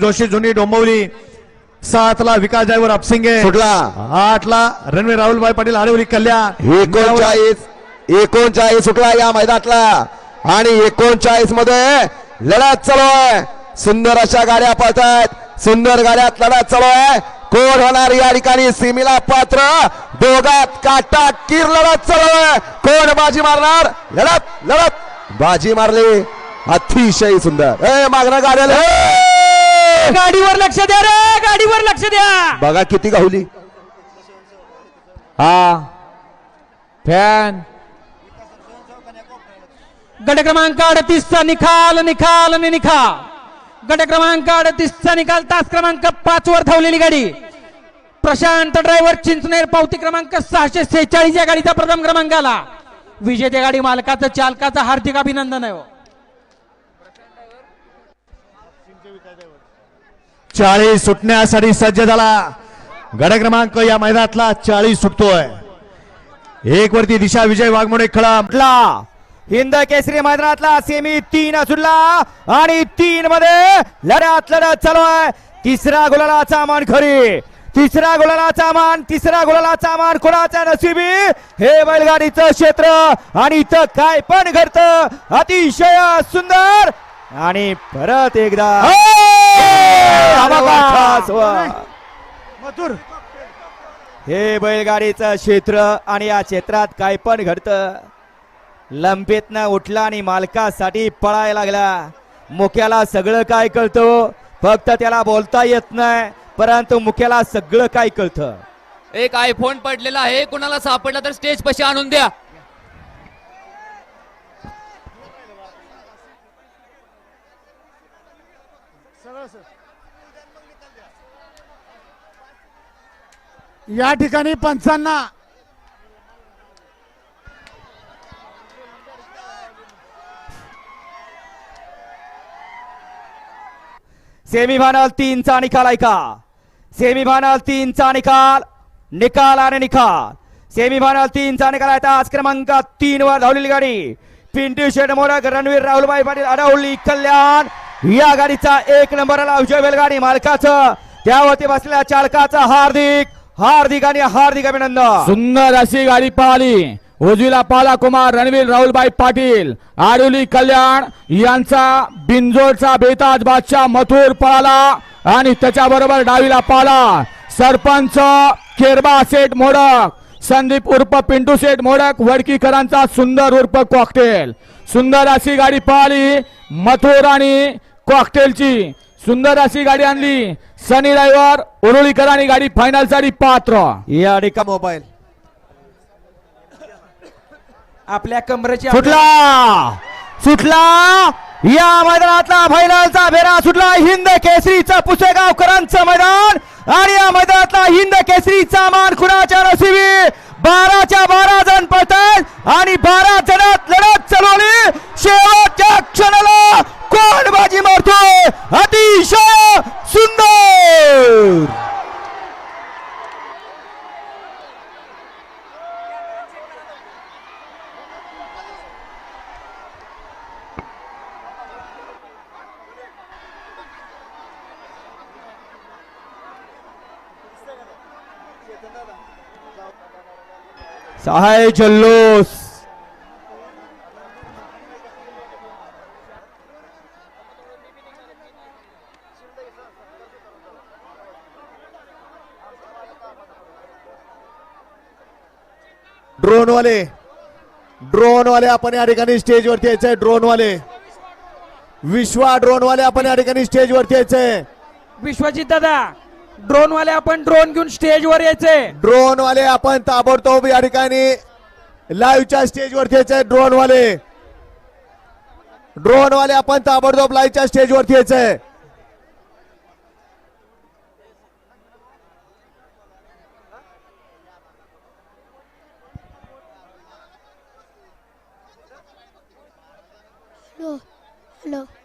जोशी जुनी डोंबवली सातला विकास ड्रायव्हर अपसिंगे सुटला. आठला रणवीर राहुलभाई पाटील आडिवली कल्याण. एकोणचाळीस एकोणचाळीस सुटला या मैदानातला. आणि एकोणचाळीसमध्ये लढत चालू आहे. सुंदर अशा गाड्या पळतायत. सुंदर गाड्यात लढत चालू आहे. कोण होणार या ठिकाणी? सीमेला पात्र. दोघात काटा किर लढत चालू आहे. कोण बाजी मारणार? लढत लढत. बाजी मारली. अतिशय सुंदर. ए मागणं गाड्याला! गाडीवर लक्ष द्या रे गाडीवर लक्ष द्या. बघा किती गावली हा. फॅन. गट क्रमांक अडतीसचा निकाल निकाल आणि निकाल गट क्रमांक अडतीसचा निकाल तास क्रमांक पाच वर धावलेली गाडी. प्रशांत ड्रायव्हर चिंचनेर पावती क्रमांक सहाशे सेहेचाळीस या गाडीचा प्रथम क्रमांक आला विजेत्या गाडी मालकाचं चालकाचं हार्दिक अभिनंदन आहे चाळीस सुटण्यासाठी सज्ज झाला. गड क्रमांक या मैदानातला चाळीस सुटतोय. एक वरती दिशा विजय वाघमोडे खळा हिंद केसरी मैदानातला सेमी तीन सुटला आणि तीन मध्ये लढ्यात लढत चालू आहे तिसरा गुलालाचा मान खरी. तिसरा गुलालाचा मान तिसरा गुलालाचा मान कोणाच्या नशिबी? हे बैलगाडीचं क्षेत्र आणि इथं काय पण घडत. अतिशय सुंदर आणि परत एकदा. वा. हे बैलगाडीचं क्षेत्र आणि या क्षेत्रात काय पण घडतं. लंपेतनं उठला आणि मालकासाठी पळायला लागला. मुख्याला सगळं काय कळतं? फक्त त्याला बोलता येत नाही परंतु मुख्याला सगळं काय कळतं? एक आयफोन पडलेला आहे. कुणाला सापडला तर स्टेज पशी आणून द्या. या ठिकाणी पंचांना. सेमीफायनल तीनचा निकाल ऐका सेमीफायनल तीनचा निकाल निकाल आणि निकाल. सेमीफायनल तीनचा निकाल आहे. आज क्रमांक तीन वर धावलेली गाडी. पिंटू शेठ मोडक रणवीर राहुलबाई पाटील अडवली कल्याण. या गाडीचा एक नंबरला विजय बैलगाडी मालकाचं. त्यावरती बसलेल्या चालकाचं हार्दिक हार्दिक आणि हार्दिक अभिनंदन. सुंदर अशी गाडी पळाली उजवीला पाला कुमार रणवीर राहुलबाई पाटील आडुली कल्याण यांचा बिंजोडचा बेताज बादशाह मथुर पाला आणि त्याच्याबरोबर डावीला पाला. सरपंच केरबा सेठ मोडक संदीप उर्फ पिंटू सेठ मोडक वडकीकरांचा सुंदर उर्फ कॉकटेल सुंदर अशी गाडी पळाली मथुर आणि कॉकटेलची सुंदर अशी गाडी आणली. सनी ड्रायव्हर उरुळीकरांनी गाडी फायनलसाठी पात्र. या ठिकाणी मोबाईल आपल्या कमरेची सुटला. सुटला. या मैदानातला फायनलचा भेरा सुटला. हिंद केसरीचा पुसेगावकरांचं मैदान. आणि या मैदानातला हिंद केसरीचा मान खुणाच्या नशिबी बाराच्या बारा जण पळतात आणि बारा जणात लढत चालवली शेवटच्या क्षणाला कोण बाजी मारतोय अतिशय सुंदर सहाय जल्लोष। ड्रोन वाले ड्रोन वाले आपण या ठिकाणी स्टेज वरती यायचंय ड्रोन वाले विश्वा ड्रोन वाले आपण या ठिकाणी स्टेज वरती यायचंय. विश्वजित दादा ड्रोन वाले आपण ड्रोन घेऊन स्टेज वर यायचे. ड्रोन वाले आपण ताबडतोब या ठिकाणी लाईव्हच्या स्टेज वरती यायचंय ड्रोन वाले ड्रोन वाले आपण ताबडतोब लाईव्हच्या स्टेज वरती यायचंय Lo.